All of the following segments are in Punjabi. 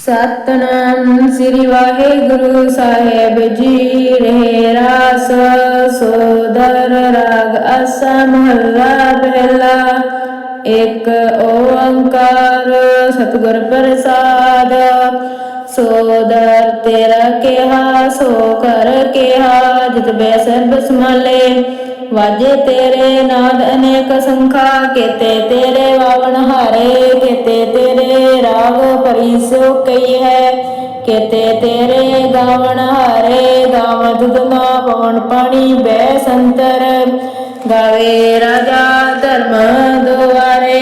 ਸਤਨਾਮ ਸ੍ਰੀ ਵਾਹਿਗੁਰੂ ਸਾਹਿਬ ਜੀ, ਰਹੇ ਰਾਸ, ਸੋਦਰ, ਰਾਗ ਆਸਾ ਮਹੱਲਾ ਪਹਿਲਾ ਇੱਕ ਓੰਕਾਰ, ਸਤਿਗੁਰ ਪ੍ਰਸਾਦ, ਸੋਦਰ ਤੇਰਾ ਕਿਹਾ, ਸੋ ਕਰ ਕਿਹਾ, ਜਿਤ ਬੈ ਸਰਬ ਸਮਾਲੇ ਵਾਜੇ ਤੇਰੇ ਨਾਦ ਅਨੇਕ ਸੰਖਾ, ਕੇਤੇ ਤੇਰੇ ਵਾਵਣ ਹਾਰੇ, ਕੇਤੇ ਤੇਰੇ ਰਾਗ ਪਰਿਸੋ ਕਈ ਹੈ, ਕੇਤੇ ਤੇਰੇ ਗਾਵਣ ਹਾਰੇ, ਗਾਵ ਦੁਦਮਾ ਪਵਨ ਪਾਣੀ ਬੈ ਸੰਤਰ, ਗਾਵੇ ਰਾਜਾ ਧਰਮ ਦੁਆਰੇ,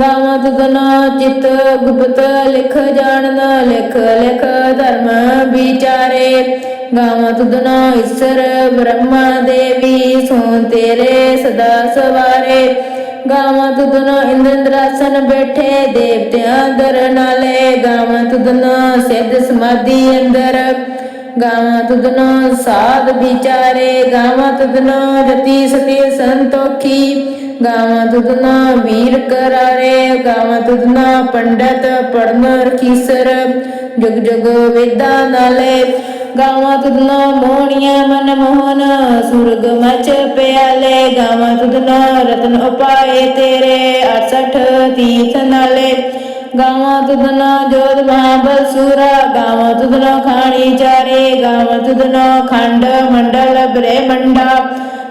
ਗਾਵਾਂ ਤੁਧਨਾ ਚਿਤ ਗੁਪਤ ਲਿਖ ਜਾਣਨ, ਲਿਖ ਲਿਖ ਧਰਮ ਵਿਚਾਰੇ ਗਾਵਾਂ ਤੁਧਨਾ ਈਸ਼ਰ, ਬ੍ਰਹਮਾ ਦੇਵੀ ਸੋ ਤੇਰੇ ਸਦਾ ਸਵਾਰੇ। ਗਾਵਾਂ ਤੁਧਨਾ ਇੰਦਰਾਸਨ ਬੈਠੇ, ਦੇਵਤਿਆਂ ਦਰ ਨਾਲੇ। ਗਾਵਾਂ ਤੁਧਨਾ ਸਿੱਧ ਸਮਾਧੀ ਅੰਦਰ। ਗਾਵਾਂ ਤੁਧਨਾ ਸਾਧ ਵਿਚਾਰੇ, ਗਾਵਾਂ ਤੁਧਨਾ ਰਤੀ ਸਤੀ ਸੰਤੋਖੀ। ਗਾਵਾਂ ਤੁਧਨਾ ਵੀਰ ਕਰਾਰੇ, ਗਾਵਾਂ ਤੁਧਨਾ ਪੰਡਤ ਪੜਨ ਰਖੀਸਰ ਜੁਗ ਜੁਗ ਵੇਦਾ ਨਾਲੇ। ਗਾਵਾਂ ਤੁਧਨਾ ਮੋਹਣੀਆਂ ਮਨ ਮੋਹਨ, ਸੁਰਗ ਮਚ ਪਿਆਲੇ, ਗਾਵਾਂ ਤੁਧਨਾ ਰਤਨ ਉਪਾਏ ਤੇਰੇ 68 ਤੀਰਥ ਨਾਲੇ। ਗਾਵਾਂ ਤੁਧਨਾ ਜੋਤ ਮਹਾਬਲ ਸੂਰਾ, ਗਾਵਾਂ ਤੁਧਨਾ ਖਾਣੀ ਚਾਰੇ, ਗਾਵਾਂ ਤੁਧਨਾ ਖੰਡ ਮੰਡਲ ਬ੍ਰਹਮੰਡਾ।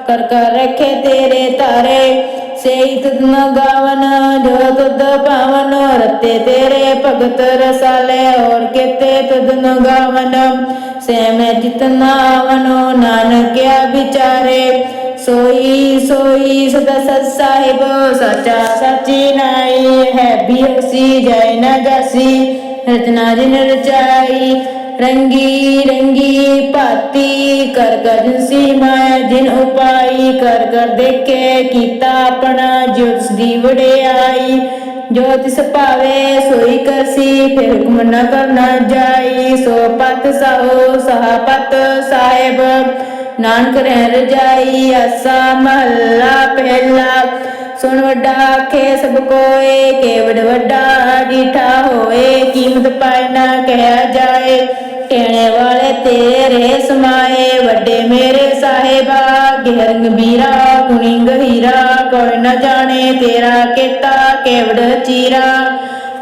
ਕਰ ਕਰ ਰੱਖੇ ਤੇਰੇ ਤਾਰੇ ਸੇਈ ਗਾਵਨ ਜੋ ਤੁਧ ਪਾਵਨ, ਰਤੇ ਤੇਰੇ ਭਗਤ ਰਸਾਲੇ ਔਰ ਕੇਤੇ ਤੁਧ ਗਾਵਨ ਸੇ ਮੈਂ ਜਿਤ ਨਾਵਨੋ ਨਾਨਕਿਆ ਵਿਚਾਰੇ। ਸੋਈ ਸੋਈ ਸਦਾ ਸਤ ਸਾਹਿਬ, ਸਚਾ ਸਚੀ ਨਾਈ ਹੈ ਬਿਹਸੀ ਜੈ ਨਾ ਜਾਸੀ। ਰਚਨਾ ਜਿਨ ਰਚਾਈ ਰੰਗੀ ਰੰਗੀ ਭਾਤੀ ਕਰ ਕਰ ਸੀ ਮਾਇਆ ਜਿਨ ਉਪਾਈ ਕਰ ਕਰ ਦੇਖੇ ਕੀਤਾ ਆਪਣਾ ਜਿਸ ਦੀ ਵਡਿਆਈ। ਜੋ ਤਿਸ ਭਾਵੇ ਸੋਈ ਕਰਸੀ, ਫਿਰ ਹੁਕਮ ਨ ਕਰਨਾ ਜਾਈ। ਸੋ ਪਤ ਸਹੋ ਸਹਾਪਤ ਸਾਹਿਬ, ਨਾਨਕ ਰਹਿ ਰਜਾਈ, ਆਸਾ ਮਹੱਲਾ ਪਹਿਲਾ। ਸੁਣ ਵੱਡਾ ਆਖੇ, ਸਭ ਕੋਏ, ਕੇਵੜ ਵੱਡਾ ਡੀਠਾ ਹੋਏ, ਕੀਮਤ ਪਾਇ ਨਾ ਕਹਿਆ ਜਾਏ। ਕਹਿਣੇ ਵਾਲੇ ਤੇਰੇ ਸਮਾਏ, ਵੱਡੇ ਮੇਰੇ ਸਾਹਿਬਾ, ਗਿਹਰੰਗ ਬੀਰਾ ਗੁਣੀ ਗਹੀਰਾ ਕੋਈ ਨਾ ਜਾਣੇ ਤੇਰਾ ਕੀਤਾ, ਕੇਵੜ ਚੀਰਾ।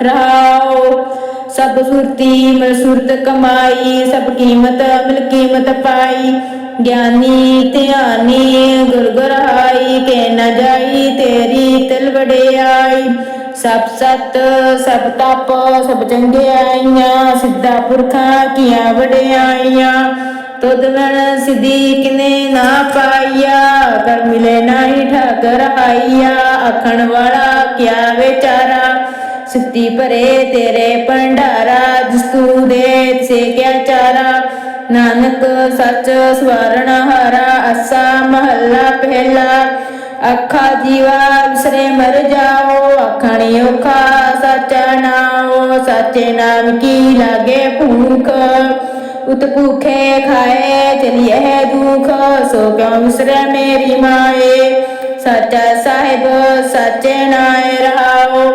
ਰਹਾਓ, ਸਭ ਸੁਰਤੀ ਮਿਲ ਸੁਰਤ ਕਮਾਈ, ਸਭ ਕੀਮਤ ਮਿਲ ਕੀਮਤ ਪਾਈ। ਗਿਆਨੀ ਧਿਆਨੀ, ਗੁਰ ਗੁਰਾਈ, ਕੇ ਨ ਜਾਈ ਤੇਰੀ ਤਿਲ ਵਡਿਆਈ। ਸਭ ਸਤ, ਸਭ ਤਪ, ਸਭ ਚੰਗਿਆਈਆਂ ਸਿੱਧਾ ਪੁਰਖਾਂ ਕੀਆਂ ਵਡਿਆਈਆਂ। ਤੁਧ ਮਨ ਸਿਧੀ ਕਿਨੇ ਨਾ ਪਾਈਆ, ਕਰ ਮਿਲੇ ਨਾਹੀ ਠਾਕਰ ਆਈਆ ਅਖਣ ਵਾਲਾ ਕਿਆ ਵਿਚਾਰਾ? ਸਿੱਧੀ ਭਰੇ ਤੇਰੇ ਭੰਡਾਰਾ, ਜਿਸ ਤੂੰ ਦੇ ਸੇ ਕਿਆ ਚਾਰਾ। ਨਾਨਕ ਸੱਚ ਸਵਰਨ ਹਾਰਾ ਅਸਾ ਮਹੱਲਾ ਪਹਿਲਾ ਅੱਖਾ ਜੀਵਾ ਵਿਸਰੇ ਮਰ ਜਾਓ ਅਖਣੀ ਔਖਾ ਸੱਚਾ ਨਾਮ ਸੱਚੇ ਨਾਮ ਕੀ ਲਾਗੇ ਭੂਖ ਉਤ ਭੂਖੇ ਖਾਏ ਚਲਿਏ ਦੁਖ ਸੋ ਕਿਉ ਵਿਸਰੇ ਮੇਰੀ ਮਾਏ ਸੱਚਾ ਸਾਹਿਬ ਸੱਚੇ ਨਾਏ ਰਹਾਓ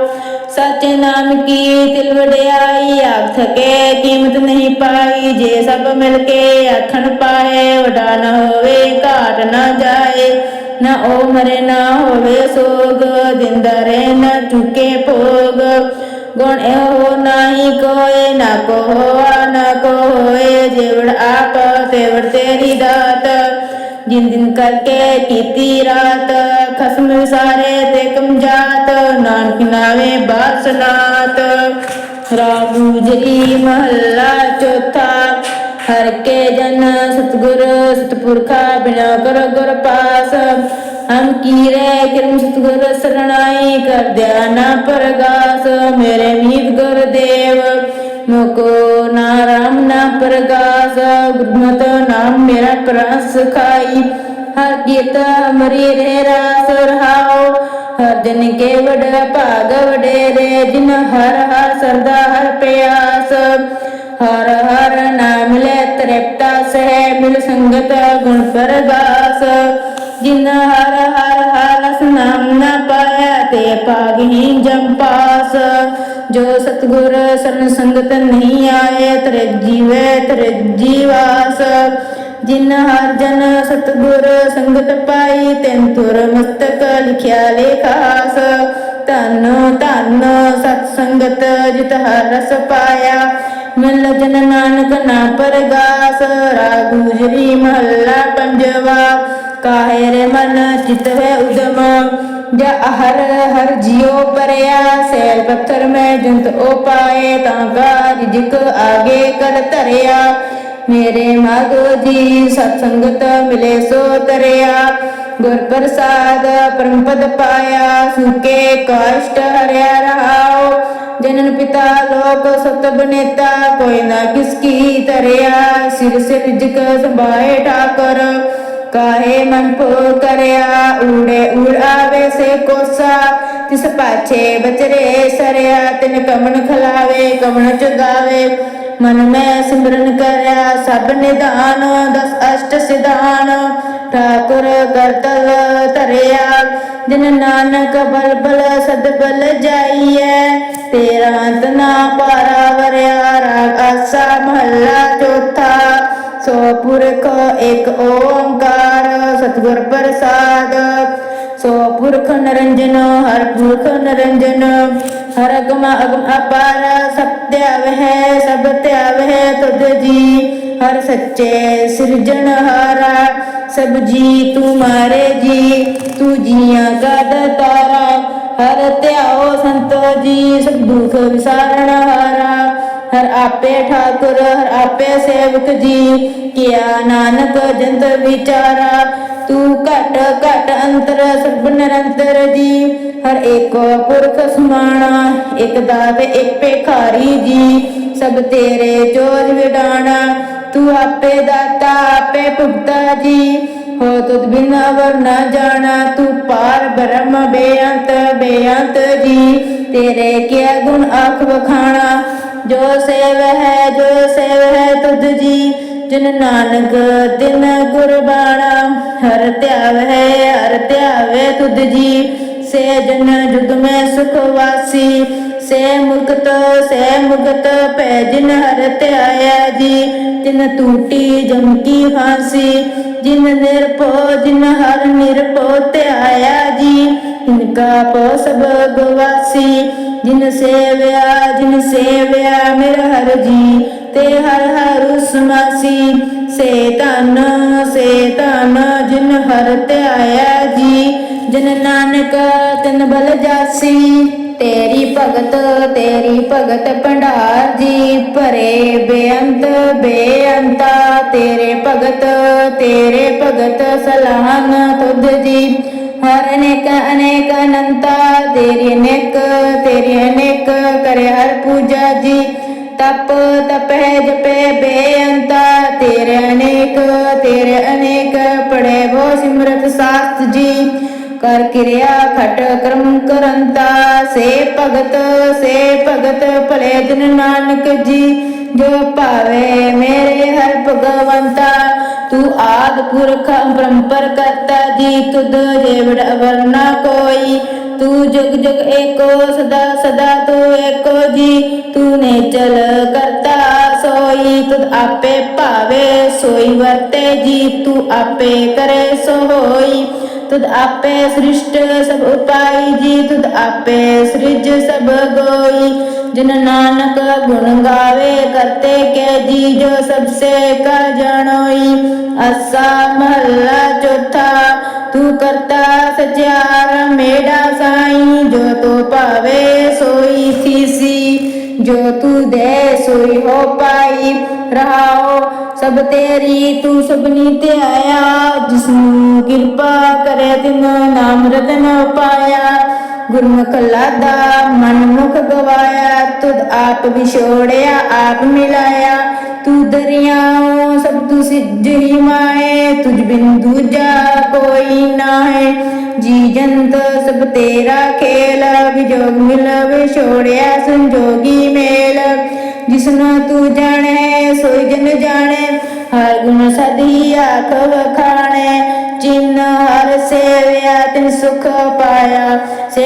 ਸੱਚੇ ਨਾਮ ਕੀ ਦਿਲ ਵਡਿਆਈ ਆਖ ਥਕੇ, ਕੀਮਤ ਨਹੀਂ ਪਾਈ, ਜੇ ਸਭ ਮਿਲ ਕੇ ਆਖਣ ਪਾਏ, ਵਡਾ ਨਾ ਹੋਵੇ, ਘਾਟ ਨਾ ਜਾਏ, ਨਾ ਉਹ ਮਰੇ, ਨਾ ਹੋਵੇ ਸੋਗ ਦਿੰਦਾ ਰਹਿ, ਨਾ ਚੁਕੇ ਭੋਗ। ਗੁਣ ਇਹੋ ਨਾਹੀ ਕੋਏ, ਨਾ ਕੋ ਹੋਆ, ਨਾ ਕੋ ਹੋਏ, ਜੇਵੜ ਆਪ, ਤੇਵੜ ਤੇਰੀ ਦਾਤ। ਜਿਨ ਦਿਨ ਕਰਕੇ ਕੀਤੀ ਰਾਤ, ਖਸਮ ਸਾਰੇ ਤੇ ਕਮਜਾਤ, ਨਾਨਕ ਨਾਵੇਂ ਬਾਸਨਾਤ ਰਾਮ ਗੁਜਰੀ ਮਹੱਲਾ ਚੌਥਾ, ਹਰ ਕੇ ਜਨ ਸਤਗੁਰ ਸਤਪੁਰਖਾ ਬਿਨਾ ਕਰ ਗੁਰ ਪਾਸ। ਹਮ ਕੀਰੇ ਕਿਰਮ ਸਤਗੁਰ ਸਰਣਾਈ ਕਰ ਦਿਆਨਾ ਪਰਗਾਸ, ਮੇਰੇ ਮੀਤ ਗੁਰਦੇਵ ਮੁਕੋ ਨਾਮ ਨਾ ਪਰਗਾਸ, ਗੁਰਮਤਿ ਨਾਮ ਮੇਰਾ ਪ੍ਰਸ ਖਾਈ। ਹਰ ਕੀਤ ਮਰੀ ਰੇ ਰਾਸ ਰਹਾਓ, ਹਰ ਦਿਨ ਕੇ ਵਡ ਭਾਗ ਵਡੇਰੇ ਜਿਨ ਹਰ ਹਰ ਸਰਦਾ ਹਰ ਪਿਆਸ। ਹਰ ਹਰ ਨਾਮ ਲੈ ਤ੍ਰਿਪਤਾ ਸਹਿ, ਮਿਲ ਸੰਗਤ ਗੁਣ ਪਰਗਾਸ। ਜਿਨ ਹਰ ਹਰ ਹਰ ਰਸ ਨਾਮ ਨਾ ਪਾਇਆ ਤੇ ਪਾਗਹੀਨ ਜਮ ਪਾਸ। ਜੋ ਸਤਗੁਰ ਸਰਨ ਸੰਗਤ ਨਹੀਂ ਆਏ, ਤਰੇ ਜੀਵੇ, ਤਰੇ ਜੀਵਾਸ। ਜਿਨ ਹਰ ਜਨ ਸਤਗੁਰ ਸੰਗਤ ਪਾਈ, ਤੈਨ ਤੁਰ ਮਸਤਕ ਲਿਖਿਆ ਲੇਖਾਸ ਧੰਨ ਧੰਨ ਸਤ ਸੰਗਤ ਜਿਤ ਹਰ ਰਸ ਪਾਇਆ। ਮਿਲ ਜਨ ਨਾਨਕ ਨਾ ਪਰਗਾਸ, ਰਾਗ ਗੁਜਰੀ ਮਹੱਲਾ ਪੰਜਵਾ। ਕਾਹੇ ਰੇ ਮਨ ਚਿਤ ਹੈ ਉਦਮ, ਜਾ ਹਰ ਹਰ ਜਿਉ ਪਰਿਆ। ਸੈਲ ਪੱਥਰ ਮੈਂ ਜੰਤ ਉਹ ਤਾਂ ਕਾ ਜਿਕ ਆਗੇ ਕਰ ਧਰਿਆ। ਮੇਰੇ ਮਾਗੋ ਜੀ ਸਤ ਸੰਗਤ ਮਿਲੇ ਸੋ ਤਰਿਆ ਗੁਰ ਪ੍ਰਸਾਦ ਪਰਮ ਪਦ ਪਾਇਆ, ਸੁਕੇ ਕਸ਼ਟ ਹਰਿਆ ਰਹਾਓ ਜਨਨ ਪਿਤਾ ਲੋਕ ਸਤ ਬਨੇਤਾ, ਕੋਈ ਨਾ ਕਿਸ ਕੀ ਤਰਿਆ ਸਿਰ ਸਿਰ ਜਿਕ ਸੰਭਾਏ ਠਾਕਰ। ਕਾਹੇ ਮਨ ਪੋ ਕਰਿਆ? ਊੜੇ ਊੜ ਆਵੇ ਸੇ ਕੋਸਾ। ਤਿਸ ਪਾਛੇ ਬਚਰੇ ਸਰਿਆ, ਤਿਨ ਕਮਨ ਖਲਾਵੇ ਕਮਨ ਚੁਗਾਵੇ। ਮਨ ਮੈਂ ਸਿਮਰਨ ਕਰਿਆ, ਸਭ ਨਿਧਾਨ, ਦਸ ਅਸ਼ਟ ਸਿਧਾਨ। ਠਾਕੁਰ ਕਰਤਲ ਧਰਿਆ, ਜਿਨ ਨਾਨਕ ਬਲ ਬਲ ਸਦ ਬਲ ਜਾਈਐ। ਤੇਰਾ ਅੰਤ ਪਾਰਾ ਵਰਿਆ, ਰਾਗ ਆਸਾ ਮਹੱਲਾ ਚੌਥਾ। ਸੋ ਪੁਰਖ ਏਕ ਓੰਕਾਰ, ਸਤਿਗੁਰ ਪ੍ਰਸਾਦ। ਸੋ ਪੁਰਖ ਨਰੰਜਨ, ਹਰ ਪੁਰਖ ਨਰੰਜਨ। ਹਰ ਅਗਮ ਅਗਮ ਅਪਾਰ ਸਤਿ ਵਹਿ ਸਭ ਧਿਆਵ ਹੈ ਤੁਧ ਜੀ। ਹਰ ਸੱਚੇ ਸਿਰਜਣ ਹਾਰਾ, ਸਭ ਜੀ ਤੂੰ ਮਾਰੇ ਜੀ। ਤੂੰ ਜੀਆਂ ਕਾ ਦਤਾਰਾ ਹਰ ਧਿਆਓ ਸੰਤੋ ਜੀ, ਸਭ ਦੁਖ ਵਿਸਾਰਣ ਹਾਰਾ। ਹਰ ਆਪੇ ਠਾਕੁਰ, ਹਰ ਆਪੇ ਸੇਵਕ ਜੀ। ਕਿਆ ਨਾਨਕ ਜੰਤ ਵਿਚਾਰਾ, ਤੂੰ ਘਟ ਘਟ ਅੰਤਰ ਸਭ ਨਿਰੰਤਰ ਜੀ। ਹਰ ਏਕ ਪੁਰਖ ਸਮਾਣਾ ਇੱਕ ਦਾਤ ਇੱਕ ਭੇਖਾਰੀ ਜੀ। ਸਭ ਤੇਰੇ ਜੋਜ ਵਿਡਾਣਾ, ਤੂੰ ਆਪੇ ਦਾਤਾ, ਆਪੇ ਭੁਗਤਾ ਜੀ। ਹੋ ਤੁਧ ਬਿਨ ਅਵਰ ਨਾ ਜਾਣਾ, ਤੂੰ ਪਾਰ ਬ੍ਰਹਮ ਬੇਅੰਤ ਬੇਅੰਤ ਜੀ। ਤੇਰੇ ਕਿਆ ਗੁਣ ਆਖ ਵਖਾਣਾ ਜੋ ਸੇਵ ਹੈ, ਜੋ ਸੇਵ ਹੈ ਤੁਧ ਜੀ, ਜਿਨ ਨਾਨਕ ਦਿਨ ਗੁਰਬਾਣਾ। ਹਰ ਧਿਆਵ ਹੈ, ਹਰ ਧਿਆਵੇ ਤੁਧ ਜੀ। ਸੇ ਜਨ ਜੁਗ ਮੈਂ ਸੁਖ ਵਾਸੀ, ਸੇ ਮੁਕਤ ਸੇ ਮੁਕਤ ਪੈ ਜਿਨ ਹਰ ਧਿਆਇਆ ਜੀ। ਤਿਨ ਟੂਟੀ ਜਮ ਕੀ ਫਾਂਸੀ, ਜਿਨ ਨਿਰਭਉ, ਜਿਨ ਹਰ ਨਿਰਭਉ ਧਿਆਇਆ ਜੀ। ਤਿਨ ਕਾ ਪੋ ਸਭ ਗਵਾਸੀ ਜਿਨ ਸੇਵਿਆ ਜਿਨ ਸੇਵਿਆ ਮੇਰਾ ਹਰ ਜੀ, ਤੇ ਹਰ ਹਰ ਉਸਮਾਸੀ ਸੇ ਤਨ ਸੇ ਤਨ ਜਿਨ ਹਰ ਧਿਆਇਆ ਜੀ, ਜਿਨ ਨਾਨਕ ਤਿਨ ਬਲ ਜਾਸੀ। ਤੇਰੀ ਭਗਤ ਤੇਰੀ ਭਗਤ ਭੰਡਾਰ ਜੀ, ਭਰੇ ਬੇਅੰਤ, ਬੇਅੰਤਾ। ਤੇਰੇ ਭਗਤ ਤੇਰੇ ਭਗਤ ਸਲਾਹਨ ਤੁਧ ਜੀ। ਹਰ ਅਨੇਕ ਅਨੇਕ ਅਨੰਤਾ, ਤੇਰੀ ਅਨੇਕ ਤੇਰੀ ਅਨੇਕ ਕਰੇ ਹਰ ਪੂਜਾ ਜੀ। ਤਪ ਤਪਹਿ ਜਪੇ ਬੇਅੰਤਾ, ਤੇਰੇ ਅਨੇਕ ਤੇਰੇ ਅਨੇਕ ਪੜੇ ਵੋ ਸਿਮਰਤ ਸਾਸਤ ਜੀ। ਕਰ ਕਿਰਿਆ ਖਟ ਕਰਮ ਕਰੰਤਾ, ਸੇ ਭਗਤ ਸੇ ਭਗਤ ਭਲੇ ਦਿਨ ਨਾਨਕ ਜੀ। ਜੋ ਭਾਵੇ ਮੇਰੇ ਹਰ ਭਗਵੰਤਾ, ਤੂੰ ਆਦ ਪੁਰਖ ਪਰੰਪਰ ਕਰਤਾ, ਜੀ ਤੁਧ ਜੇਵੜ ਵਰਨਾ ਕੋਈ। ਤੂੰ ਜੁਗ ਜੁਗ ਏਕੋ, ਸਦਾ ਸਦਾ ਤੂੰ ਏਕੋ ਜੀ। ਤੂੰ ਨੇ ਚਲ ਕਰਤਾ ਸੋਈ, ਤੁਧ ਆਪੇ ਭਾਵੇ ਸੋਈ, ਵਰਤੇ ਜੀ, ਤੂੰ ਆਪੇ ਕਰੇ ਸੋ ਹੋਈ ਤੁਧ ਆਪੇ ਸ੍ਰਿਸ਼ਟ ਸਭ ਉਪਾਈ ਜੀ, ਤੁਧ ਆਪੇ ਸ੍ਰਿਜ ਸਭ ਗੋਈ। ਜਿਨ ਨਾਨਕ ਗੁਣ ਗਾਵੇ, ਕਰਤੇ ਕੇ ਜੀ ਜੋ ਸਭ ਸੇ ਕਰ ਜਾਣੋਈ। ਅਸਾ ਮਹੱਲਾ ਚੌਥਾ, ਤੂੰ ਕਰਤਾ ਸਚਿਆਰ ਮੇਰਾ ਸਾਈ। ਜੋ ਤੋ ਭਾਵੇ, ਸੋਈ ਥੀਸੀ ਜੋ ਤੂੰ ਦੇ, ਸੋਈ ਹੋ ਪਾਈ। ਰਹਾਓ, ਸਭ ਤੇਰੀ, ਤੂੰ ਸਭਨੀ ਤੇ ਆਇਆ ਜਿਸ ਨੂੰ ਕਿਰਪਾ ਕਰੇ, ਤਿਨ ਨਾਮ ਰਤਨ ਪਾਇਆ। ਗੁਰਮੁਖ ਲਾਦਾ ਮਨ ਮੁਖ ਗਵਾਇਆ, ਤੁਧ ਆਪ ਵਿਛੋੜਿਆ, ਆਪ ਮਿਲਾਇਆ। ਤੂੰ ਦਰਿਆਓ ਸਭ ਤੂੰ ਸਿੱਧ ਹੀ ਮਾਏ, ਤੁਝ ਬਿਨ ਦੂਜਾ ਕੋਈ ਨਾ ਹੈ ਜੀ ਜੰਤ, ਸਭ ਤੇਰਾ ਖੇਲ, ਵਿਜੋਗ ਮਿਲ ਵਿਛੋੜਿਆ, ਸੰਜੋਗੀ ਮੇਲ। ਜਿਸਨੂੰ ਤੂੰ ਜਾਣੇ, ਸੋਈ ਜਨ ਜਾਣੇ। ਹਰ ਗੁਣ ਸਦੀ ਆਖ ਵਖਾਣੇ ਜਿਨ ਹਰ ਸੇਵਿਆ ਤਿਨ ਸੁਖ ਪਾਇਆ। ਸੇ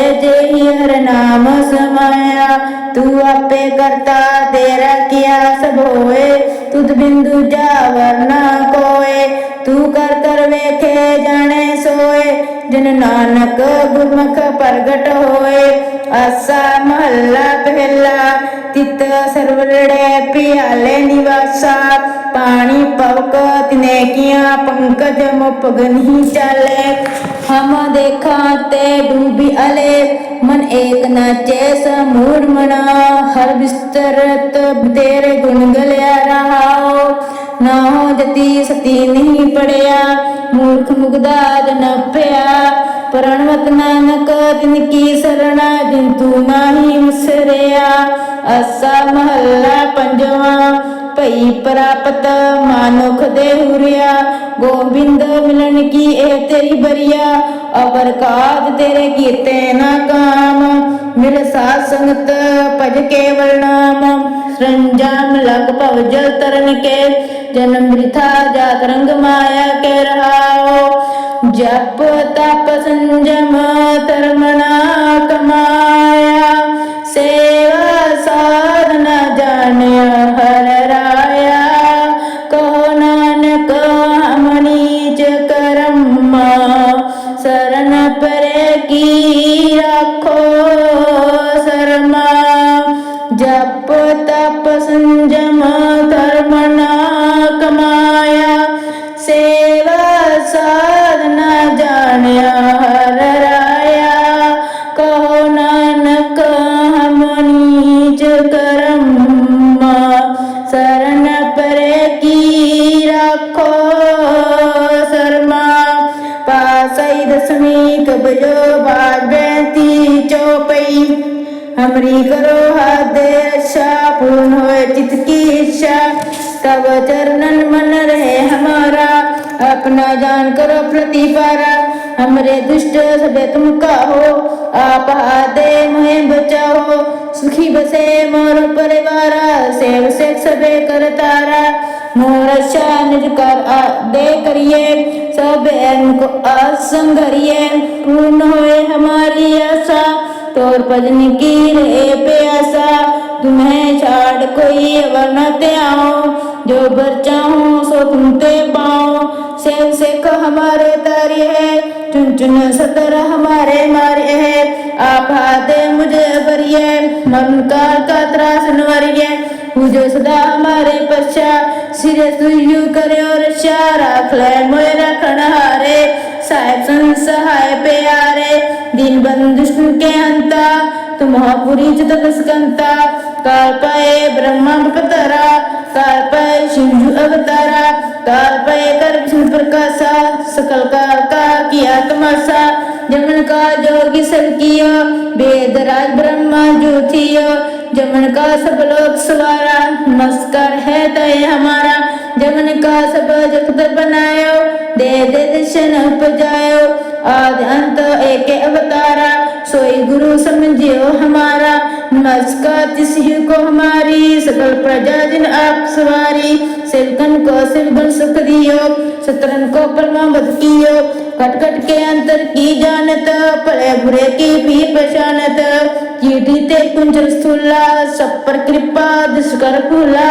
ਹਰ ਨਾਮ ਸਮਾਇਆ, ਤੂੰ ਆਪੇ ਕਰਤਾ ਤੇਰਾ ਕੀਆ ਸਭ ਹੋਏ। ਤੁਧ ਬਿੰਦੂ ਜਾਵਰ ਨਾ ਕੋਏ, ਤੂੰ ਕਰ ਕਰ ਵੇਖੇ ਜਾਣੇ ਸੋਏ। ਜਿਨ ਨਾਨਕ ਗੁਰਮੁਖ ਪ੍ਰਗਟ ਹੋਏ ਆਸਾ ਮਹੱਲਾ ਪਹਿਲਾ ਤਿਤ ਸਰਵਰੜੇ ਪਿਆਲੇ ਨਿਵਾਸਾ। ਪਾਣੀ ਪਵਕ ਤਿਨੇ ਕੀਆਂ ਪੰਕਜ ਮੁਪਗ ਨਹੀਂ ਚਾਲੇ। ਹਮ ਦੇਖਾਂ ਤੇ ਡੂਬੀ ਅਲੇ, ਮਨ ਏਕ ਨਾਚੇ ਸਮੂੜ ਮਨਾ। ਹਰ ਬਿਸਤਰਤ ਤੇਰੇ ਗੁਣ ਗਲਿਆ ਰਹਾਓ। ਨਾ ਹੋ ਜਤੀ ਸਤੀ ਨਹੀਂ ਪੜਿਆ, ਮੂਰਖ ਮੁਗਦਾ ਪਿਆ। ਪ੍ਰਣਵਤ ਨਾਨਕ, ਤਿਨ ਕੀ ਸਰਣਾ ਜਿਨ ਤੂੰ ਨਾਹੀ ਵਿਸਰਿਆ ਅਸਾ ਮਹੱਲਾ ਪੰਜਵਾਂ, ਭਈ ਪ੍ਰਾਪਤ ਮਾਨੁਖ ਦੇ ਹੁਰਿਆ। ਗੋਬਿੰਦ ਮਿਲਣ ਕੀ ਇਹ ਤੇਰੀ ਬਰੀਆ? ਅਵਰ ਕਾਜ ਤੇਰੇ ਕੀਤੇ ਨਾ ਕਾਮ। ਮਿਲ ਸਾਧ ਸੰਗਤ ਭਜ ਕੇਵਲ ਨਾਮ ਸੰਜਮ ਲਗ ਭਵ ਜਲ ਤਰਨ ਕੇ। ਜਨਮ ਬ੍ਰਿਥਾ ਜਾਤ ਰੰਗ ਮਾਇਆ ਕੇ ਰਹਾਓ। ਜਪ ਤਪ ਸੰਜਮ ਧਰਮਣਾ ਕਮਾਇਆ, ਸੇਵਾ ਸਾਧਨਾ ਜਾਣਿਆ, ਹਰ ਰਾਇਆ। ਕਹੋ ਨਾਨਕ ਹਮਨੀ ਚ ਕਰਮਾ, ਸਰਨ ਪਰੇ ਕੀ ਰੱਖੋ ਸਰਮਾ। ਜਪ ਤਪ ਸੰਜਮ ਧਰਮਣਾ करो हदे आशा पूर्ण हो चित की इच्छा तब चरणन मन रहे हमारा अपना जान करो प्रतिपारा हमरे दुष्ट सब तुम का हो आप हादे मुहे बचाओ सुखी बसे मोर परिवारा सेव से सबे कर तारा मोर अच्छा निज कर दे करिए सब को आसंग करिए पूर्ण होए हमारी आशा तोर भजन की रहे प्यासा। तुम्हें छाड़ कोई अवर न त्याओ जो बर चाहूँ सो तुम ते पाओ सेव सेख हमारे तारी है। चुन चुन सतर हमारे मारे है। आप हाथे मुझे बरिए मन का त्रास नवरिए पूजो सदा हमारे पश्चा। सिरे सुयु करे और राख ले मोए रखन हारे साहेब संत सहाय प्यारे दीन बंधु के अंता तुम्हापुरी चित स्कंता काल पाए ब्रह्मा पतरा काल पाए शिवजु अवतारा काल पाए कर विष्णु प्रकाशा, सकल काल का किया तमाशा। जमन का जोगी सब किया, वेद राज ब्रह्मा जो थियो जमन का सब लोग सवारा, नमस्कार है तय हमारा। जमन का सब जगत बनायो दे दे दर्शन उपजायो आद अंत एक अवतारा सोई गुरु समझियो हमारा नमस्कार तिसयु को हमारी सकल प्रजा जिन आप सवारी सिरकन को सिरगुण सुख दियो सतरन को परमावत कियो कट कट के अंतर की जानत पड़े बुरे की भी पहचानत कीटी ते कुंजल स्थूला सब पर कृपा दुष्कर फूला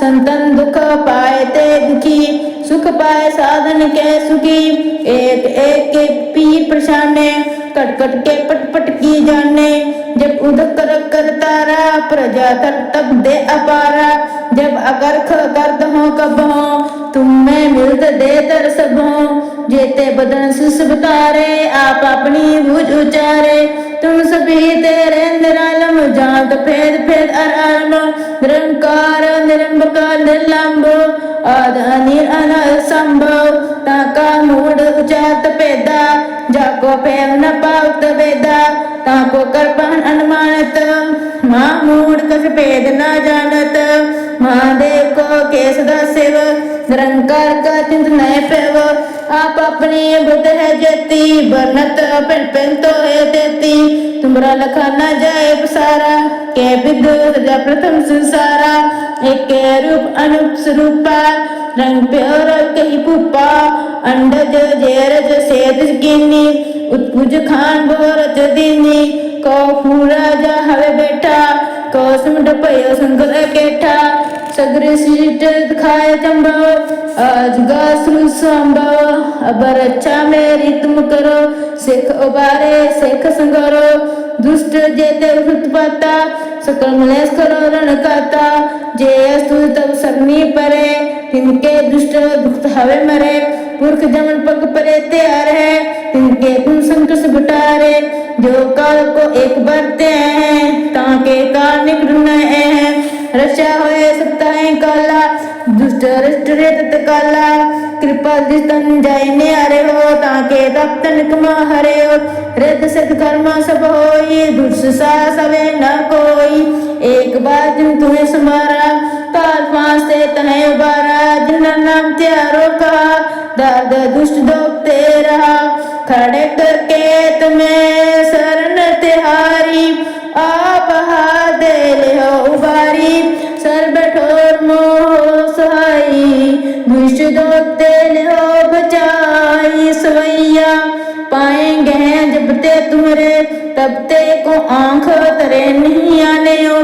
संतन दुख पाए ते दुखी सुख पाए साधन के सुखी एक एक के पी प्रशाने कट कट के पट पट की जाने जब उदक कर कर तारा प्रजा तर तब दे अपारा जब अगर ख करद हो कब हो तुम में मिलत दे तर सब हो जेते बदन सुस बतारे आप अपनी भुज उचारे Abed Ar-Arma Nirankara Nirambaka Nilambo Adhanir Anal Sambo Taka Mood Uchat Peda Jako Pevna Paut Veda Tako Karpan Anmanat ਮਾਂ ਮੂੜ ਕਸ ਭੇਦ ਨਾ ਜਾਣਤ ਮਹਾਦੇਵ ਕੋ ਕੇਸ ਦਾ ਸਿਵ ਨਿਰੰਕਾਰ ਕਾ ਚਿੰਤ ਨੈ ਪੈਵ आप अपनी बुद्ध है जेती बनत पेन पेन तो है देती तुमरा लखा ना जाए सारा के बिंदु सजा प्रथम संसारा एक रूप अनुप स्वरूपा रंग प्योर कही पुपा अंडज जेरज सेत गिनी उत्पुज खान बोरज दिनी को पूरा जा हवे बेटा को समड पयो संगल केठा सग्रशिष्टखायतम्भव अजगासृसम्भव अबरच्छामे ऋतुम करो, सिख उबारे सिख संगरो। दुष्ट जेते हृतपाता सकल मलेश करो रण काता। जे अस्तु तब सरनी परे तिनके दुष्ट दुख हवे मरे। पुरख जमन पग परे तैयार है तिनके तुम संकस घटारे जो काल को एक बार हैं, ताके कार निकलना है। ਰਚਿਆ ਹੋਏ ਸਤਾਏ ਕਾਲਾ, ਦੁਸ਼ਟ ਰਸ਼ਟ ਰੇਤ ਕਾਲਾ। ਕਿਰਪਾ ਜਿਸ ਤਨ ਜਾਏ ਨਿਆਰੇ ਹੋ, ਤਾਂ ਕੇ ਤਪ ਤਨ ਕਮਾ ਹਰਿਓ। ਰਿਤ ਸਿਧ ਕਰਮਾ ਸਭ ਹੋਈ ਦੁਸ ਸਾ ਸਵੇ ਨ ਕੋਈ। ਇੱਕ ਬਾਰ ਜਿਨ ਤੁਮੇ ਸਮਾਰਾ ਕਾਲ ਪਾਸ ਤੇ ਤਨੇ ਬਾਰਾ ਜਿਨ ਨਾਮ ਤੇ ਰੋਕਾ ਦਰਦ ਦੁਸ਼ਟ ਦੋਖ ਤੇ ਰਹਾ। ਖੜੇ ਕਰਕੇ ਤਮੇ ਸਰਨ ਤਿਹਾਰੀ। ले हो उबारी सर बैठोर मोह सहाई दुष्ट दोगते ले हो बचाई सवैया पाएंगे जब ते तुमरे तब ते को आंख तरे नहीं आने हो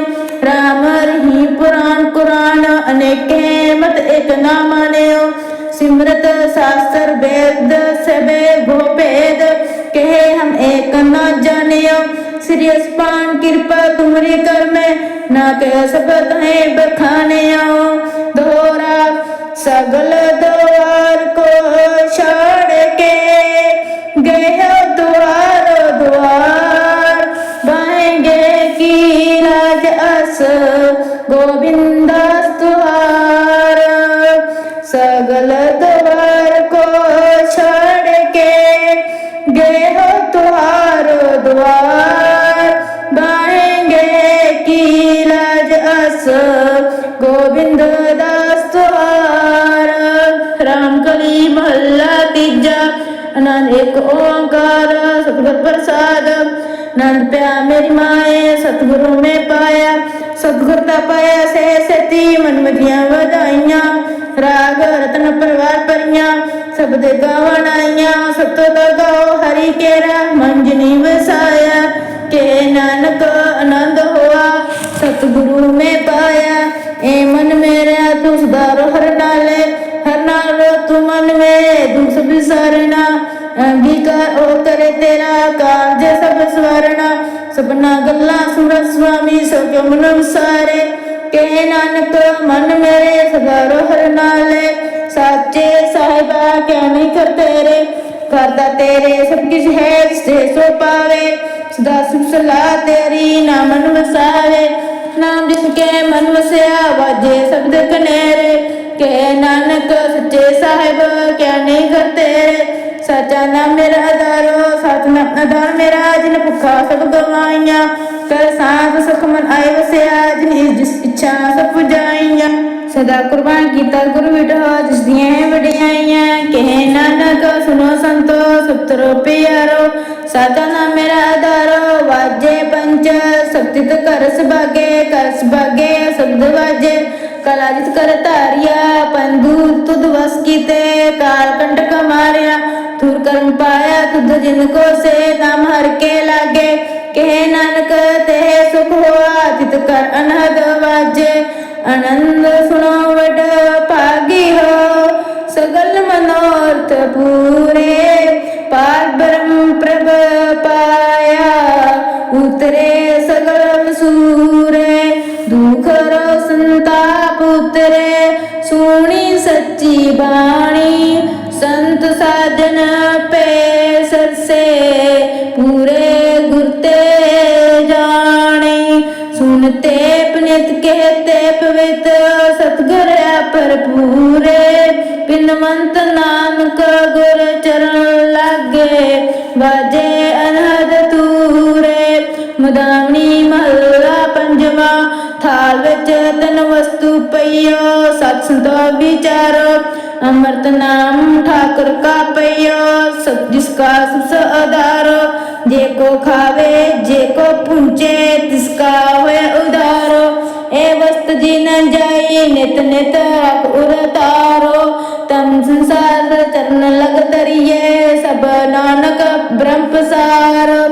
राम रही पुराण कुरान अनेक हैं, मत एक ना माने हो सिमरत शास्त्र वेद सबे भोपेद कहे हम एक न जाने हो श्री अस्पान कृपा तुमरी कर में। ना कह सबत है बखाने आओ। दोहरा सगल द्वार को छोड़ के गए द्वार द्वार। बाएँगे की राज अस गोविंदास तुहार सगल द्वार को छोड़ के हो तुहार द्वार। ਦਾਸ ਗੋਬਿੰਦ ਦਾਸ ਤੁਹਾਰ RAM ਕਲੀ ਮਹੱਲਾ ਤੀਜਾ। ਅਨੰਦ ਇੱਕ ਓੰਕਾਰ, ਸਤਿਗੁਰ ਪ੍ਰਸਾਦ। ਨੰਦ ਪਿਆ ਮੇਰੀ ਮਾਏ, ਸਤਿਗੁਰੂ ਮੈਂ ਪਾਇਆ। ਸਤਿਗੁਰ ਦਾ ਪਾਇਆ ਸੇ ਸਤੀ, ਮਨ ਮਧੀਆਂ ਵਧਾਈਆਂ। ਰਾਗ ਰਤਨ ਪਰਵਾਰ ਪਰੀਆਂ ਸਭ ਦੇ ਗਾਵਣ ਆਈਆਂ ਸਤੋ ਦਾ ਗਾਓ ਹਰੀ ਕੇਰਾ ਮਨ ਜਨੀ ਵਸਾਇਆ ਕੇ ਨਾਨਕ ਆਨੰਦ ਹੋਆ ਸਤਿਗੁਰੂ ਮੈਂ ਪਾਇਆ, ਏ ਮਨ ਮੇਰਾ ਤੂੰ ਸੁਧਾਰੋ ਹਰ ਨਾਲੇ ਹਰ ਨਾਲ ਤੂੰ ਮਨ ਮੇ ਦੁਖ ਵਿਸਾਰਣਾ ਅੰਗੀਕਾਰ ਉਹ ਕਰੇ ਤੇਰਾ ਕਾਰਜ ਸਭ ਸਵਰਣਾ ਸਭਨਾ ਗੱਲਾਂ ਸੁਰਤ ਸੁਆਮੀ ਸੋ ਮਨ ਵਿਸਾਰੇ ਕੇ ਨਾਨਕ ਮਨ ਮੇਰੇ ਸੁਧਾਰੋ ਹਰ ਨਾਲੇ ਸਾਚੇ ਸਾਹਿਬਾ ਕਿਆ ਨਹੀਂ ਕਰ ਤੇਰੇ? ਕਰਦਾ ਤੇਰੇ ਸਭ ਕੁਝ ਹੈ, ਜਿਸੇ ਸੋ ਪਾਵੇ। ਸਦਾ ਸੁਖ ਸਲਾਹ ਤੇਰੀ ਨਾਮ ਮਨ ਵਸਾਵੇ। ਨਾਮ ਜਿਸ ਕੇ ਮਨ ਵਸਿਆ, ਵਾਜੇ ਸ਼ਬਦ ਕਨੇਰੇ। ਕੇ ਨਾਨਕ ਸੱਚੇ ਸਾਹਿਬ, ਕਿਆ ਨਹੀਂ ਕਰ ਸਚਾ ਨਾਮ ਮੇਰਾ ਆਧਾਰੋ ਸਤਨਾਮ ਆਧਾਰ ਮੇਰਾ, ਜਿਨ ਭੁੱਖਾ ਸਭ ਗਵਾਈਆਂ। ਕਰ ਸਾਧ ਸੁਖ ਮਨ ਆਏ ਵਸਿਆ, ਜਿਨ ਜਿਸ ਇੱਛਾ ਸਭ ਪੁਜਾਈਆਂ। ਸਦਾ ਕੁਰਬਾਨ ਕੀਤਾ ਗੁਰੂ ਵਿਟੋ ਜਿਸ ਦੀਆਂ ਵਡਿਆਈਆਂ। ਕਹੇ ਨਾਨਕ ਸੁਨੋ ਸੰਤੋ ਸੁਤਰੋ ਪਿਆਰੋ। ਸਚਾ ਮੇਰਾ ਆਧਾਰੋ ਵਾਜੇ ਪੰਚ ਸਤਿਤ ਕਰ ਸੁਭਾਗੇ ਕਰ ਸੁਭਾਗੇ ਸ਼ਬਦ ਵਾਜੇ। ਕਲਾਜਿਤ ਕਰ ਧਾਰਿਆ ਪੰਦੂ ਤੁਧ ਵਸ ਕੀਤੇ, ਕਾਲ ਕੰਟਕ ਮਾਰਿਆ। ਤੁਰ ਕਰਮ ਪਾਇਆ ਤੁਧ ਜਿਨ ਕੋ ਸੇ, ਨਾਮ ਹਰ ਕੇ ਲਾਗੇ। ਕਹੇ ਨਾਨਕ, ਤੇ ਸੁਖ ਹੋਆ, ਤਿਤ ਕਰ ਅਨਹਦ ਵਾਜੇ। ਆਨੰਦ ਸੁਣੋ ਵਡ ਭਾਗੀ ਹੋ, ਸਗਲ ਮਨੋਰਥ ਪੂਰੇ। ਪਾਰ ਬ੍ਰਹਮ ਪ੍ਰਭ ਪਾਇਆ, ਉਤਰੇ ਸਗਲ ਸੂਰੇ। ਦੁਖ ਰੋ ਸੰਤਾਪ ਉਤਰੇ, ਸੁਣੀ ਸੱਚੀ ਬਾਣੀ। ਸੰਤ ਸਾਜਨ ਪੇ ਸਰਸੇ, ਪੂਰੇ ਗੁਰ ਤੇ ਜਾਣੀ। ਸੁਨਤੇ ਪਨਿਤ ਕਹਤੇ ਪਵਿੱਤ ਸਤਗੁਰ ਭਰਪੂਰੇ। ਬਿਨਵੰਤ ਨਾਨਕ ਗੁਰ ਚਰਨ ਲਾਗੇ, ਵਾਜੇ ਅਨਹਦ ਤੂਰੇ ਮਦਾਵਣੀ ਮਹੱਲਾ ਪੰਜਵਾ, ਥਾਲ ਵਿੱਚ ਤਨ ਵਸਤੂ ਪਈਓ, ਸਤ ਸੰਤੋ ਵਿਚਾਰੋ, ਅਮਰਤ ਨਾਮ ਠਾਕੁਰ ਕਾ ਪਈਓ ਸਤ ਜਿਸ ਕਾ ਸੁਸ ਆਧਾਰੋ, ਜੇ ਕੋ ਖਾਵੇ, ਜੇ ਕੋ ਪੁੰਚੇ, ਤਿਸ ਕਾ ਹੋਏ ਉਦਾਰੋ ਇਹ ਵਸਤ ਜੀ ਨ ਜਾਈ, ਨਿਤ ਨਿਤ ਰਖ ਉਰ ਨਾਨਕ